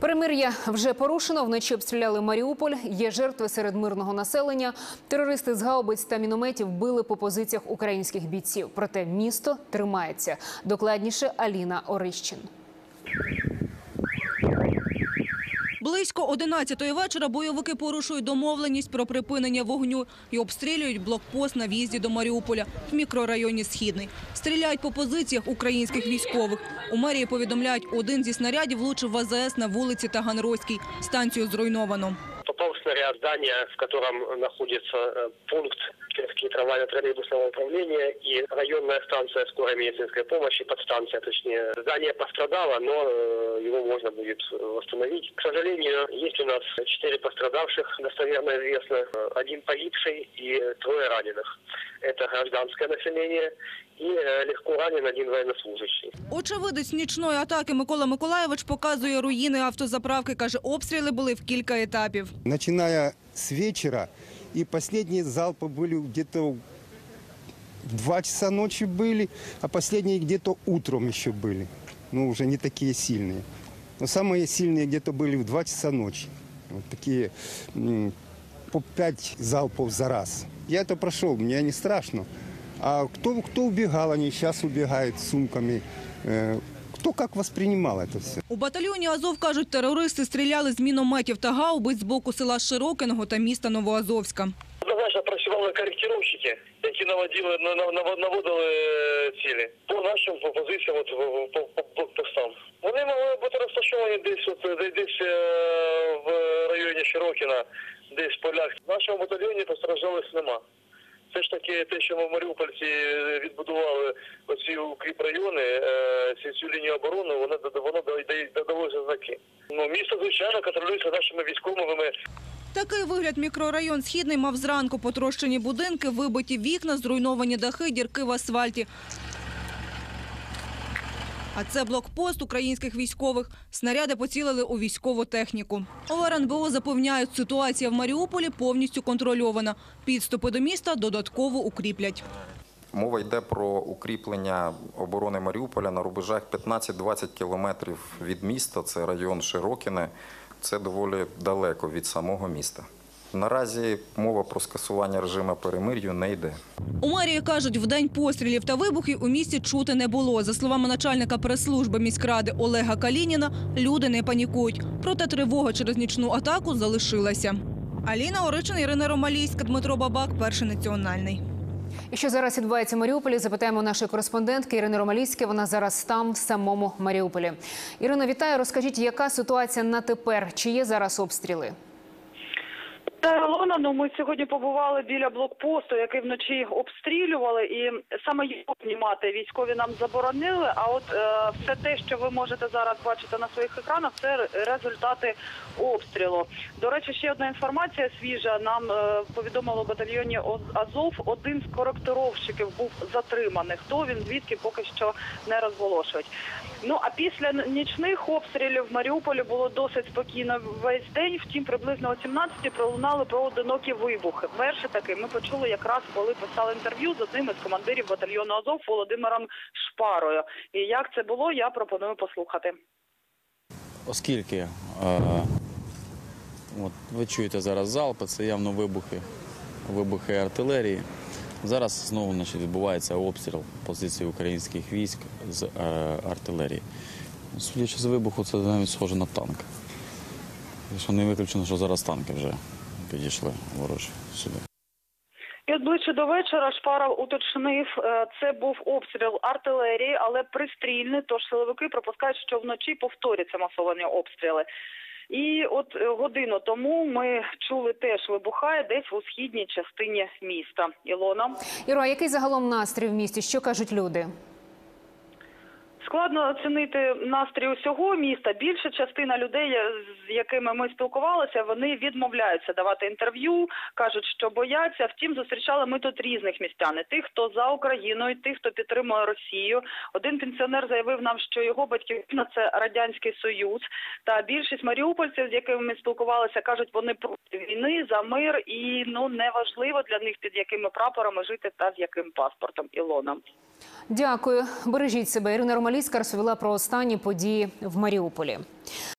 Перемир'я вже порушено. Вночі обстріляли Маріуполь. Є жертви серед мирного населення. Терористи з гаубиць та мінометів били по позиціях українських бійців. Проте місто тримається. Докладніше Аліна Орищин. Близько 11-ї вечора бойовики порушують домовленість про припинення вогню і обстрілюють блокпост на в'їзді до Маріуполя в мікрорайоні Східний. Стріляють по позиціях українських військових. У мерії повідомляють, один зі снарядів влучив в АЗС на вулиці Таганрозькій. Станцію зруйновано. попал снаряд здания, в котором находится э, пункт Кировский трамвайно-троллейбусного управления и районная станция скорой медицинской помощи, подстанция точнее. Здание пострадало, но э, его можно будет восстановить. К сожалению, есть у нас четыре пострадавших, достоверно известно, э, один погибший и трое раненых. Это гражданское население и э, легко ранен один военнослужащий. Очевидець нічної атаки Микола Миколаєвич показує руїни автозаправки. Каже, обстріли були в кілька етапів. начиная с вечера, и последние залпы были где-то в 2 часа ночи были, а последние где-то утром еще были. Ну, уже не такие сильные. Но самые сильные где-то были в 2 часа ночи. Вот такие по 5 залпов за раз. Я это прошел, мне не страшно. А кто, кто убегал, они сейчас убегают с сумками. Э, кто как воспринимал это все? У батальйоні Азов, кажуть, терористи стріляли з мінометів та гаубиць з боку села Широкиного та міста Новоазовська. Однозначно працювали коректировщики, які наводили на- на- наводили е, цілі по нашим по позиціям, от, по, по, по постам. Вони могли бути розташовані десь от, де- десь е, в районі Широкіна, десь в полях. В нашому батальйоні постраждалих нема. Все ж таки, те, що ми в Маріупольці відбудували оці укріпрайони, е, цю, лінію оборони, воно воно додалося знаки. Ну місто звичайно контролюється нашими військовими. Такий вигляд мікрорайон Східний мав зранку потрощені будинки, вибиті вікна, зруйновані дахи, дірки в асфальті. А це блокпост українських військових. Снаряди поцілили у військову техніку. У РНБО запевняють, ситуація в Маріуполі повністю контрольована. Підступи до міста додатково укріплять. Мова йде про укріплення оборони Маріуполя на рубежах 15-20 кілометрів від міста. Це район Широкіне. Це доволі далеко від самого міста. Наразі мова про скасування режиму перемир'ю не йде. У мерії кажуть, в день пострілів та вибухів у місті чути не було. За словами начальника прес-служби міськради Олега Калініна, люди не панікують. Проте тривога через нічну атаку залишилася. Аліна Оричин, Ірина Ромалійська, Дмитро Бабак, перший національний. І що зараз відбувається в Маріуполі? Запитаємо нашої кореспондентки Ірини Ромалійської. Вона зараз там, в самому Маріуполі. Ірино, вітаю. Розкажіть, яка ситуація на тепер? Чи є зараз обстріли? Та ну ми сьогодні побували біля блокпосту, який вночі обстрілювали, і саме його знімати військові нам заборонили. А от е, все те, що ви можете зараз бачити на своїх екранах, це результати обстрілу. До речі, ще одна інформація свіжа. Нам е, повідомили в батальйоні Азов. Один з коректировщиків був затриманий. Хто він звідки поки що не розголошують. Ну а після нічних обстрілів в Маріуполі було досить спокійно весь день. Втім, приблизно о 17 пролунали поодинокі вибухи. Перший такий ми почули якраз коли писали інтерв'ю з одним із командирів батальйону Азов Володимиром Шпарою. І як це було, я пропоную послухати. Оскільки е, от, ви чуєте зараз залпи, це явно вибухи, вибухи артилерії. Зараз знову значить, відбувається обстріл позицій українських військ з е, артилерії. Судячи з вибуху, це навіть схоже на танк. Що не виключено, що зараз танки вже підійшли ворожі сюди. І от ближче до вечора Шпаров уточнив, е, це був обстріл артилерії, але пристрільний. Тож силовики припускають, що вночі повторяться масовані обстріли. І от е, годину тому ми чули теж вибухає десь у східній частині міста. Ілона. Іро, а який загалом настрій в місті? Що кажуть люди? Складно оцінити настрій усього міста. Більша частина людей, з якими ми спілкувалися, вони відмовляються давати інтерв'ю, кажуть, що бояться. Втім, зустрічали ми тут різних містян. І Тих, хто за Україною, тих, хто підтримує Росію. Один пенсіонер заявив нам, що його батьківщина – це радянський союз. Та більшість маріупольців, з якими ми спілкувалися, кажуть, вони проти війни за мир і ну неважливо для них під якими прапорами жити та з яким паспортом Ілона. Дякую. Бережіть себе. Ірина Ромалійська розповіла про останні події в Маріуполі.